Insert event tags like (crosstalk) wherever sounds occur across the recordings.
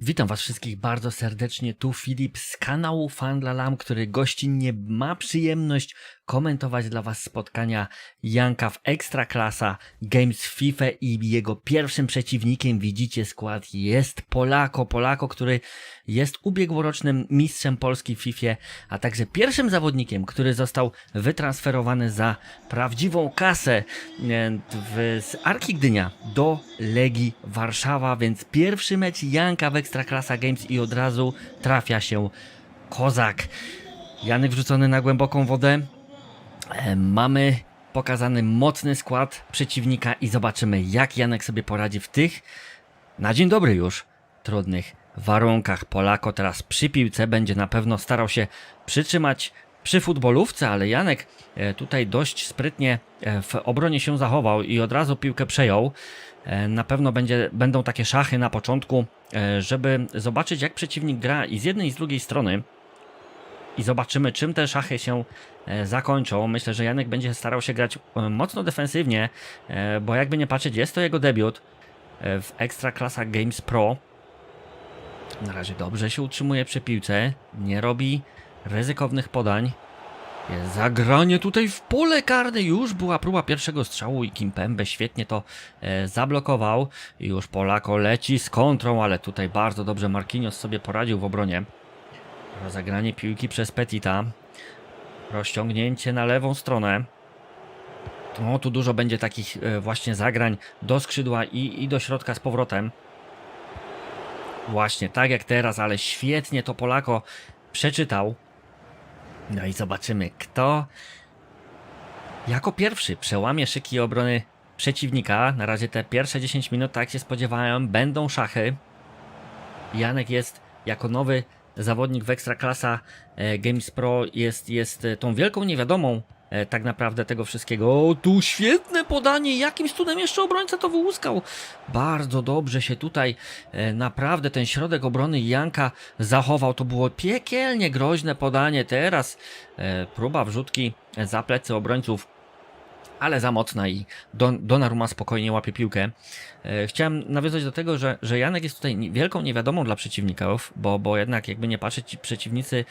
Witam Was wszystkich bardzo serdecznie. Tu Filip z kanału Fandlalam, który gościnnie ma przyjemność komentować dla Was spotkania Janka w Ekstraklasa Games FIFA i jego pierwszym przeciwnikiem widzicie skład jest Polako. Polako, który jest ubiegłorocznym mistrzem Polski w FIFA, a także pierwszym zawodnikiem, który został wytransferowany za prawdziwą kasę e, z Arki Gdynia do Legii Warszawa, więc pierwszy mecz Janka w Ekstraklasa Games i od razu trafia się Kozak. Janek wrzucony na głęboką wodę. E, Mamy pokazany mocny skład przeciwnika i zobaczymy jak Janek sobie poradzi w tych na dzień dobry już trudnych warunkach. Polako teraz przy piłce będzie na pewno starał się przytrzymać przy futbolówce, ale Janek e, tutaj dość sprytnie e, w obronie się zachował i od razu piłkę przejął. Na pewno będzie, będą takie szachy na początku, żeby zobaczyć jak przeciwnik gra i z jednej i z drugiej strony i zobaczymy, czym te szachy się e, zakończą. Myślę, że Janek będzie starał się grać e, mocno defensywnie, e, bo jakby nie patrzeć, jest to jego debiut w Ekstraklasa Games Pro. Na razie dobrze się utrzymuje przy piłce, nie robi ryzykownych podań. Zagranie tutaj w pole karne. Już była próba pierwszego strzału i Kimpembe świetnie to e, zablokował. Już Polako leci z kontrą, ale tutaj bardzo dobrze Marquinhos sobie poradził w obronie. Rozegranie piłki przez Petita. Rozciągnięcie na lewą stronę. O, tu dużo będzie takich e, właśnie zagrań do skrzydła i, i do środka z powrotem. Właśnie, tak jak teraz, ale świetnie to Polako przeczytał. No i zobaczymy, kto jako pierwszy przełamie szyki obrony przeciwnika. Na razie te pierwsze 10 minut, tak się spodziewałem, będą szachy. Janek jest jako nowy zawodnik w Ekstraklasa e, Games Pro jest, jest e, tą wielką niewiadomą e, tak naprawdę tego wszystkiego. O, tu świetne podanie, jakimś cudem jeszcze obrońca to wyłuskał. Bardzo dobrze się tutaj naprawdę ten środek obrony Janka zachował. To było piekielnie groźne podanie. Teraz próba wrzutki za plecy obrońców ale za mocna i Don, Donnarumma spokojnie łapie piłkę. E, chciałem nawiązać do tego, że, że Janek jest tutaj wielką niewiadomą dla przeciwników, bo, bo jednak jakby nie patrzeć, ci przeciwnicy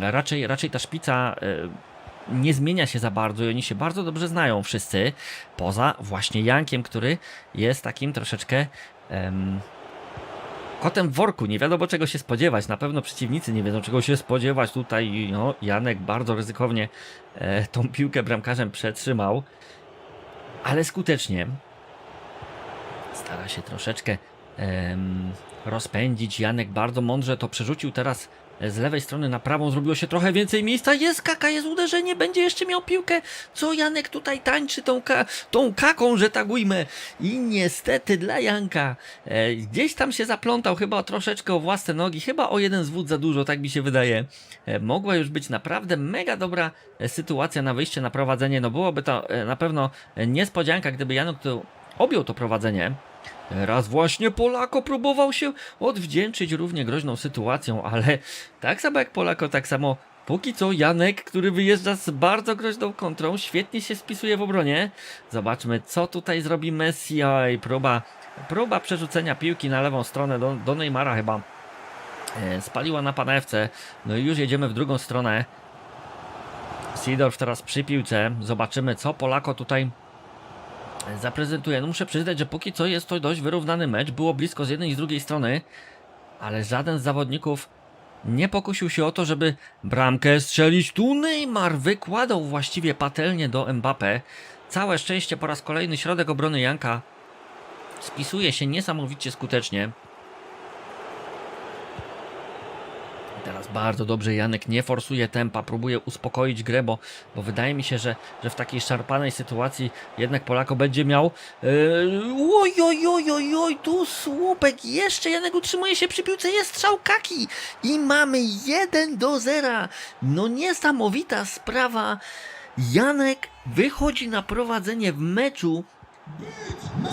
raczej, raczej ta szpica e, nie zmienia się za bardzo i oni się bardzo dobrze znają wszyscy, poza właśnie Jankiem, który jest takim troszeczkę kotem w worku, nie wiadomo czego się spodziewać, na pewno przeciwnicy nie wiedzą czego się spodziewać, tutaj no, Janek bardzo ryzykownie e, tą piłkę bramkarzem przetrzymał, ale skutecznie stara się troszeczkę em, rozpędzić. Janek bardzo mądrze to przerzucił. Teraz z lewej strony na prawą, zrobiło się trochę więcej miejsca, jest kaka, jest uderzenie, będzie jeszcze miał piłkę, co Janek tutaj tańczy tą, ka tą kaką, że ujmę. I niestety dla Janka e, gdzieś tam się zaplątał chyba troszeczkę o własne nogi, chyba o jeden zwód za dużo, tak mi się wydaje. E, mogła już być naprawdę mega dobra e, sytuacja na wyjście na prowadzenie, no byłoby to e, na pewno e, niespodzianka, gdyby Janek tu objął to prowadzenie. Raz właśnie Polako próbował się odwdzięczyć równie groźną sytuacją, ale tak samo jak Polako, tak samo póki co Janek, który wyjeżdża z bardzo groźną kontrą, świetnie się spisuje w obronie. Zobaczmy, co tutaj zrobi Messi. Oj, próba, próba przerzucenia piłki na lewą stronę do, do Neymara chyba e, spaliła na panewce. No i już jedziemy w drugą stronę. Sidorf teraz przy piłce. Zobaczymy, co Polako tutaj zaprezentuje. No muszę przyznać, że póki co jest to dość wyrównany mecz. Było blisko z jednej i z drugiej strony, ale żaden z zawodników nie pokusił się o to, żeby bramkę strzelić. Tu Neymar wykładał właściwie patelnię do Mbappe. Całe szczęście po raz kolejny środek obrony Janka spisuje się niesamowicie skutecznie. Teraz bardzo dobrze Janek nie forsuje tempa, próbuje uspokoić grę, bo, bo wydaje mi się, że, że w takiej szarpanej sytuacji jednak Polako będzie miał. Yy, oj, oj, oj, oj, oj, tu słupek, jeszcze Janek utrzymuje się przy piłce, jest strzał Kaki i mamy 1 do 0. No niesamowita sprawa. Janek wychodzi na prowadzenie w meczu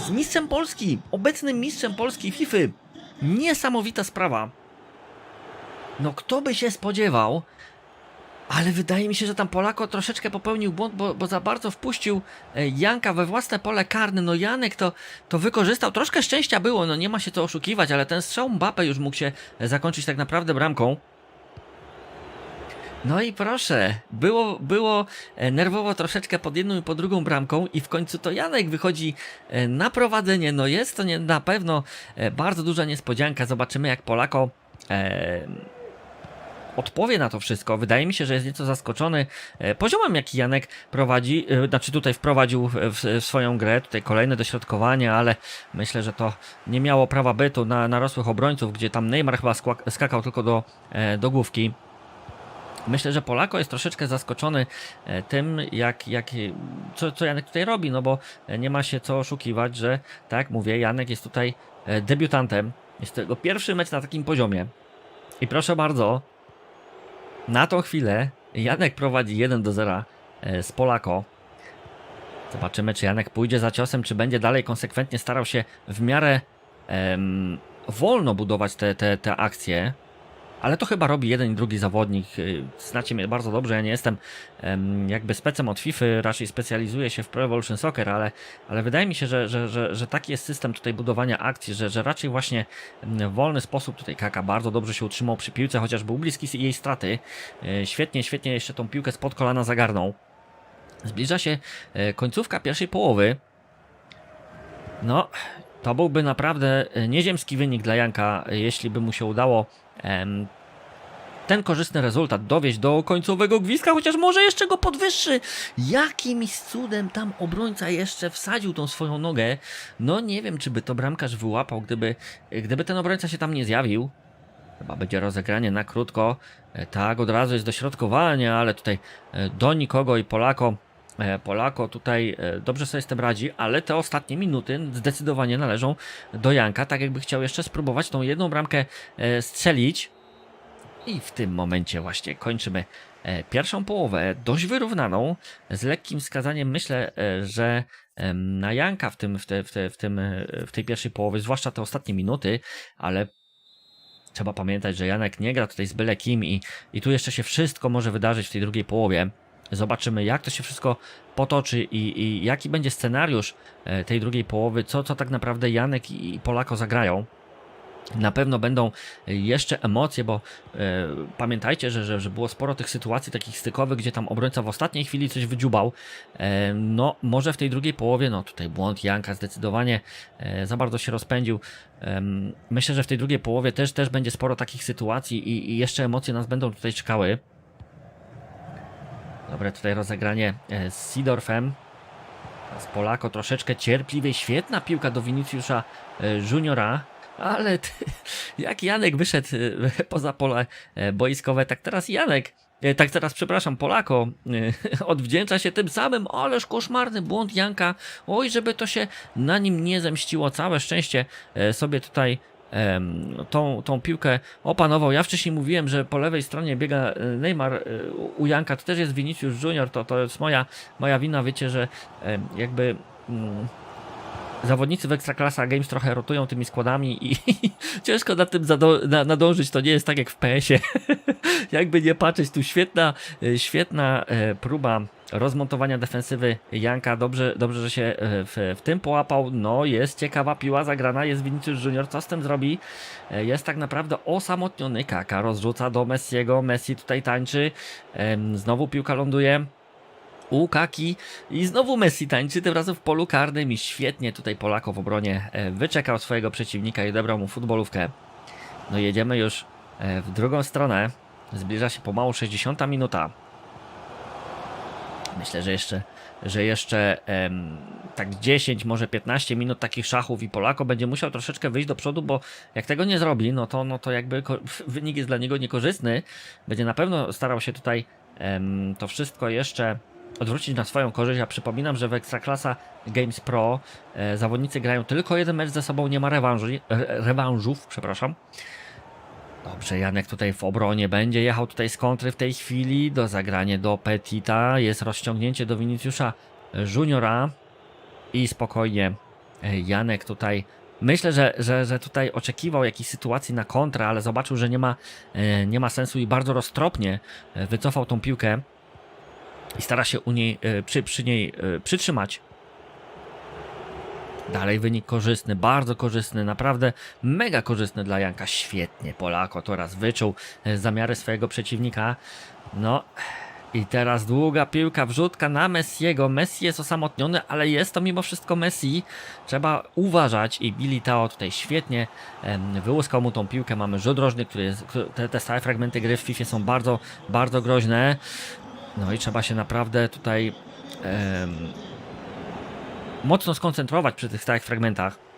z mistrzem Polski, obecnym mistrzem Polski FIFA. Niesamowita sprawa. No kto by się spodziewał, Ale wydaje mi się, że tam Polako troszeczkę popełnił błąd, bo, bo za bardzo wpuścił e, Janka we własne pole karne. No Janek to, to wykorzystał. Troszkę szczęścia było, no nie ma się co oszukiwać, ale ten strzał Mbappe już mógł się e, zakończyć tak naprawdę bramką. No i proszę, było, było e, nerwowo troszeczkę pod jedną i po drugą bramką i w końcu to Janek wychodzi na prowadzenie. No jest to nie, na pewno bardzo duża niespodzianka. Zobaczymy jak Polako odpowie na to wszystko. Wydaje mi się, że jest nieco zaskoczony e, poziomem, jaki Janek prowadzi, e, znaczy tutaj wprowadził w, w, swoją grę, tutaj kolejne dośrodkowanie, ale myślę, że to nie miało prawa bytu na narosłych obrońców, gdzie tam Neymar chyba skakał tylko do, e, do główki. Myślę, że Polako jest troszeczkę zaskoczony tym, jak, jak, co, co Janek tutaj robi, no bo nie ma się co oszukiwać, że tak mówię, Janek jest tutaj debiutantem. Jest to jego pierwszy mecz na takim poziomie. I proszę bardzo, na tą chwilę Janek prowadzi 1 do 0 e, z Polako. Zobaczymy, czy Janek pójdzie za ciosem, czy będzie dalej konsekwentnie starał się w miarę em, wolno budować te, te, te akcje. Ale to chyba robi jeden i drugi zawodnik. Y, Znacie mnie bardzo dobrze, ja nie jestem em, jakby specem od FIFA, raczej specjalizuję się w Pro Evolution Soccer, ale, ale wydaje mi się, że, że, że, że taki jest system tutaj budowania akcji, że, że raczej właśnie w wolny sposób tutaj Kaka bardzo dobrze się utrzymał przy piłce, chociaż był bliski jej straty. Y, Świetnie, świetnie jeszcze tą piłkę spod kolana zagarnął. Zbliża się e, końcówka pierwszej połowy. No, to byłby naprawdę e, nieziemski wynik dla Janka, jeśli by mu się udało em, ten korzystny rezultat dowieść do końcowego gwizdka, chociaż może jeszcze go podwyższy. Jakimś cudem tam obrońca jeszcze wsadził tą swoją nogę. No nie wiem, czy by to bramkarz wyłapał, gdyby, gdyby ten obrońca się tam nie zjawił. Chyba będzie rozegranie na krótko. E, Tak, od razu jest dośrodkowanie, ale tutaj e, do nikogo i Polako. E, Polako tutaj e, dobrze sobie z tym radzi, ale te ostatnie minuty zdecydowanie należą do Janka, tak jakby chciał jeszcze spróbować tą jedną bramkę e, strzelić. I w tym momencie właśnie kończymy pierwszą połowę, dość wyrównaną, z lekkim wskazaniem. Myślę, że na Janka w, tym, w, te, w, te, w, tym, w tej pierwszej połowie, zwłaszcza te ostatnie minuty, ale trzeba pamiętać, że Janek nie gra tutaj z byle kim i, i tu jeszcze się wszystko może wydarzyć w tej drugiej połowie. Zobaczymy, jak to się wszystko potoczy i, i jaki będzie scenariusz e, tej drugiej połowy, co, co tak naprawdę Janek i, Polako zagrają. Na pewno będą jeszcze emocje, bo e, pamiętajcie, że, że, że było sporo tych sytuacji takich stykowych, gdzie tam obrońca w ostatniej chwili coś wydziubał. E, no, może w tej drugiej połowie, no tutaj błąd Janka zdecydowanie e, za bardzo się rozpędził. Myślę, że w tej drugiej połowie też, też będzie sporo takich sytuacji i, i jeszcze emocje nas będą tutaj czekały. Dobre tutaj rozegranie e, z Sidorfem. Z Polako troszeczkę cierpliwej. Świetna piłka do Viniciusza e, Juniora. Ale ty, (laughs) jak Janek wyszedł e, (laughs) poza pole boiskowe, tak teraz Janek, tak teraz przepraszam, Polako (laughs) odwdzięcza się tym samym, ależ koszmarny błąd Janka. Oj, żeby to się na nim nie zemściło. Całe szczęście sobie tutaj tą, tą piłkę opanował. Ja wcześniej mówiłem, że po lewej stronie biega e, Neymar e, u Janka, to też jest Vinicius Junior, to, to jest moja, moja wina, wiecie, że jakby mm, zawodnicy w Ekstraklasa Games trochę rotują tymi składami i (laughs) ciężko nad tym na, nadążyć, to nie jest tak jak w PS-ie. (laughs) Jakby nie patrzeć, tu świetna, e, świetna próba rozmontowania defensywy Janka, dobrze, dobrze że się e, w, w tym połapał, no jest ciekawa piła zagrana, jest Vinicius Junior, co z tym zrobi? E, Jest tak naprawdę osamotniony, Kaka rozrzuca do Messiego, Messi tutaj tańczy, znowu piłka ląduje u Kaki. I znowu Messi tańczy, tym razem w polu karnym. I świetnie tutaj Polako w obronie e, wyczekał swojego przeciwnika i odebrał mu futbolówkę. No jedziemy już w drugą stronę, zbliża się pomału 60 minuta. Myślę, że jeszcze, że jeszcze em, tak 10, może 15 minut takich szachów i Polako będzie musiał troszeczkę wyjść do przodu, bo jak tego nie zrobi, no to, no to jakby (laughs) wynik jest dla niego niekorzystny. Będzie na pewno starał się tutaj em, to wszystko jeszcze odwrócić na swoją korzyść. Ja przypominam, że w Ekstraklasa Games Pro e, zawodnicy grają tylko jeden mecz ze sobą, nie ma rewanżu, re, rewanżów, przepraszam. Dobrze, Janek tutaj w obronie będzie jechał tutaj z kontry w tej chwili. Do zagrania do Petita. Jest rozciągnięcie do Viniciusza Juniora. I spokojnie e, Janek tutaj Myślę, że, że, że tutaj oczekiwał jakiejś sytuacji na kontrę, ale zobaczył, że nie ma, e, nie ma sensu i bardzo roztropnie e, wycofał tą piłkę i stara się u niej, przy, przy niej przytrzymać. Dalej wynik korzystny, bardzo korzystny, naprawdę mega korzystny dla Janka. Świetnie Polako to raz wyczuł e, zamiary swojego przeciwnika. No i teraz długa piłka, wrzutka na Messiego. Messi jest osamotniony, ale jest to mimo wszystko Messi. Trzeba uważać i Billy Tao tutaj świetnie wyłuskał mu tą piłkę. Mamy rzut rożny, który jest, te, te stałe fragmenty gry w FIFA są bardzo, bardzo groźne. No i trzeba się naprawdę tutaj em, mocno skoncentrować przy tych stałych fragmentach.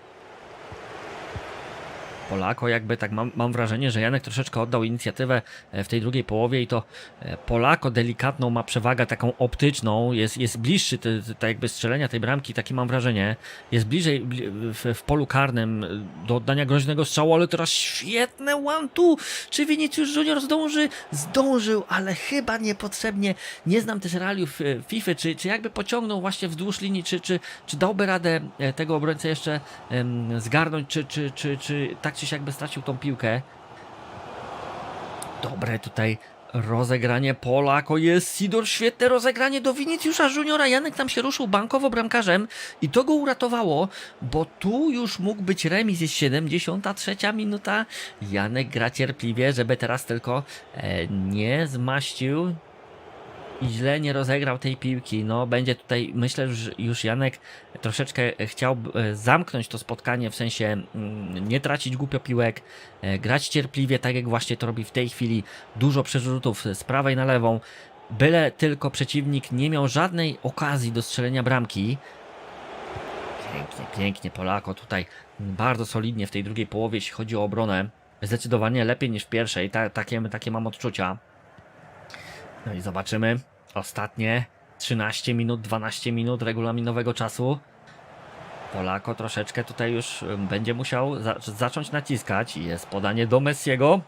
Polako jakby tak mam, mam wrażenie, że Janek troszeczkę oddał inicjatywę e, w tej drugiej połowie i to e, Polako delikatną ma przewagę taką optyczną, jest, jest bliższy te, te, jakby strzelenia tej bramki, takie mam wrażenie, jest bliżej bli, w, w polu karnym e, do oddania groźnego strzału, ale teraz świetne one-two, czy Vinicius Junior zdąży? Zdążył, ale chyba niepotrzebnie, nie znam też realiów FIFA, czy, czy jakby pociągnął właśnie wzdłuż linii, czy, czy, czy dałby radę tego obrońcę jeszcze zgarnąć, czy, czy, czy, czy tak czy siak by stracił tą piłkę. Dobre tutaj rozegranie Polako jest Sidor, świetne rozegranie do Viniciusza Juniora. Janek tam się ruszył bankowo bramkarzem i to go uratowało, bo tu już mógł być remis, jest 73 minuta. Janek gra cierpliwie, żeby teraz tylko e, nie zmaścił źle nie rozegrał tej piłki. No, będzie tutaj, myślę, że już Janek troszeczkę chciał e, zamknąć to spotkanie, w sensie mm, nie tracić głupio piłek, e, grać cierpliwie, tak jak właśnie to robi w tej chwili. Dużo przerzutów z prawej na lewą. Byle tylko przeciwnik nie miał żadnej okazji do strzelenia bramki. Pięknie, pięknie Polako tutaj bardzo solidnie w tej drugiej połowie, jeśli chodzi o obronę. Zdecydowanie lepiej niż w pierwszej, Ta, takie, takie mam odczucia. No i zobaczymy. Ostatnie 13 minut, 12 minut regulaminowego czasu. Polako troszeczkę tutaj już będzie musiał za zacząć naciskać. Jest podanie do Messiego.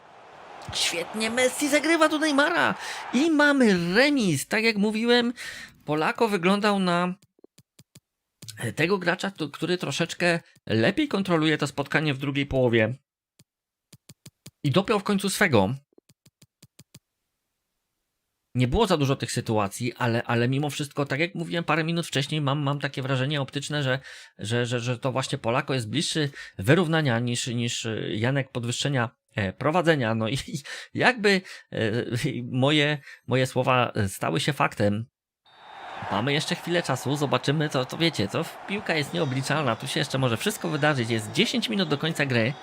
Świetnie, Messi zagrywa do Neymara. I mamy remis. Tak jak mówiłem, Polako wyglądał na tego gracza, który troszeczkę lepiej kontroluje to spotkanie w drugiej połowie. I dopiął w końcu swego. Nie było za dużo tych sytuacji, ale, ale mimo wszystko, tak jak mówiłem parę minut wcześniej, mam, mam takie wrażenie optyczne, że, że, że, że to właśnie Polako jest bliższy wyrównania niż, niż Janek podwyższenia e, prowadzenia. No i (laughs) jakby e, (laughs) moje, moje słowa stały się faktem. Mamy jeszcze chwilę czasu, zobaczymy, to, to wiecie, to piłka jest nieobliczalna, tu się jeszcze może wszystko wydarzyć. Jest 10 minut do końca gry.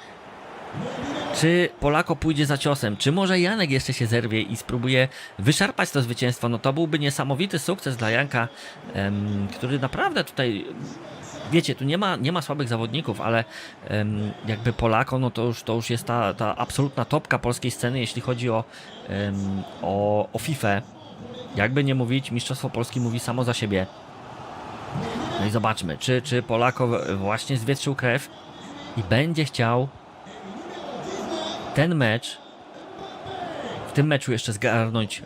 Czy Polako pójdzie za ciosem? Czy może Janek jeszcze się zerwie i spróbuje wyszarpać to zwycięstwo? No to byłby niesamowity sukces dla Janka, który naprawdę tutaj, wiecie, tu nie ma, nie ma słabych zawodników, ale jakby Polako, no to już, to już jest ta, ta absolutna topka polskiej sceny, jeśli chodzi o, em, o, o FIFA. Jakby nie mówić, Mistrzostwo Polski mówi samo za siebie. No i zobaczmy, czy, czy Polako właśnie zwietrzył krew i będzie chciał ten mecz, w tym meczu jeszcze zgarnąć e,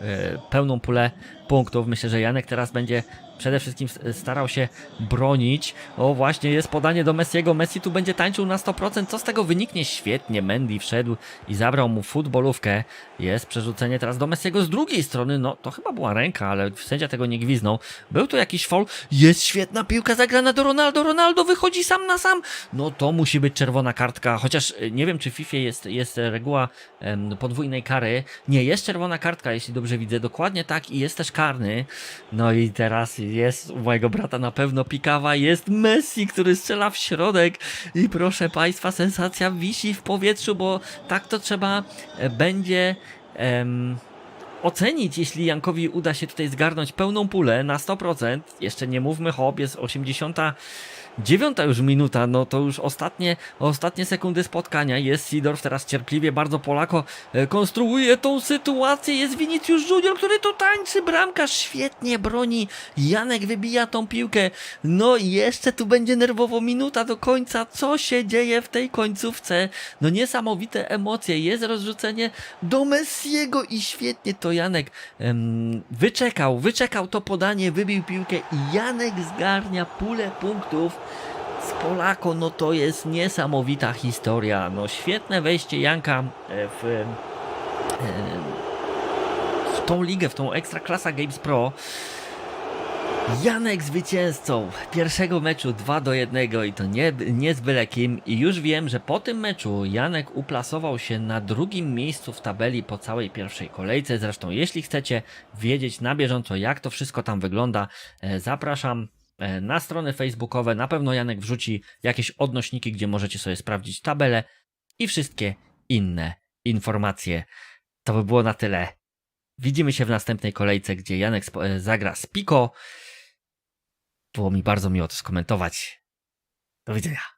pełną pulę punktów. Myślę, że Janek teraz będzie przede wszystkim s- starał się bronić. O, właśnie jest podanie do Messiego. Messi tu będzie tańczył na 100%. Co z tego wyniknie? Świetnie. Mendy wszedł i zabrał mu futbolówkę. Jest przerzucenie teraz do Messiego z drugiej strony. No, to chyba była ręka, ale sędzia tego nie gwiznął. Był tu jakiś foul. Jest świetna piłka zagrana do Ronaldo. Ronaldo wychodzi sam na sam. No to musi być czerwona kartka. Chociaż e, nie wiem, czy w FIFA jest, jest reguła em, podwójnej kary. Nie, jest czerwona kartka, jeśli dobrze widzę. Dokładnie tak i jest też karny. No i teraz jest u mojego brata na pewno pikawa. Jest Messi, który strzela w środek. I proszę Państwa, sensacja wisi w powietrzu, bo tak to trzeba e, będzie em, ocenić, jeśli Jankowi uda się tutaj zgarnąć pełną pulę na 100%. Jeszcze nie mówmy, hop, jest 80. Dziewiąta już minuta, no to już ostatnie, ostatnie sekundy spotkania. Jest Sidorf teraz cierpliwie, bardzo Polako e, konstruuje tą sytuację. Jest Vinicius Junior, który tu tańczy, bramkarz świetnie broni. Janek wybija tą piłkę. No i jeszcze tu będzie nerwowo minuta do końca. Co się dzieje w tej końcówce? No niesamowite emocje. Jest rozrzucenie do Messiego i świetnie to Janek em, wyczekał, wyczekał to podanie, wybił piłkę i Janek zgarnia pulę punktów. Z Polako, no to jest niesamowita historia. No świetne wejście Janka e, w, e, w tą ligę, w tą Ekstraklasa Games Pro. Janek zwycięzcą pierwszego meczu 2 do 1 i to nie, nie z byle kim. I już wiem, że po tym meczu Janek uplasował się na drugim miejscu w tabeli po całej pierwszej kolejce. Zresztą jeśli chcecie wiedzieć na bieżąco jak to wszystko tam wygląda, e, zapraszam na strony facebookowe. Na pewno Janek wrzuci jakieś odnośniki, gdzie możecie sobie sprawdzić tabelę i wszystkie inne informacje. To by było na tyle. Widzimy się w następnej kolejce, gdzie Janek e, zagra z Pico. Było mi bardzo miło to skomentować. Do widzenia.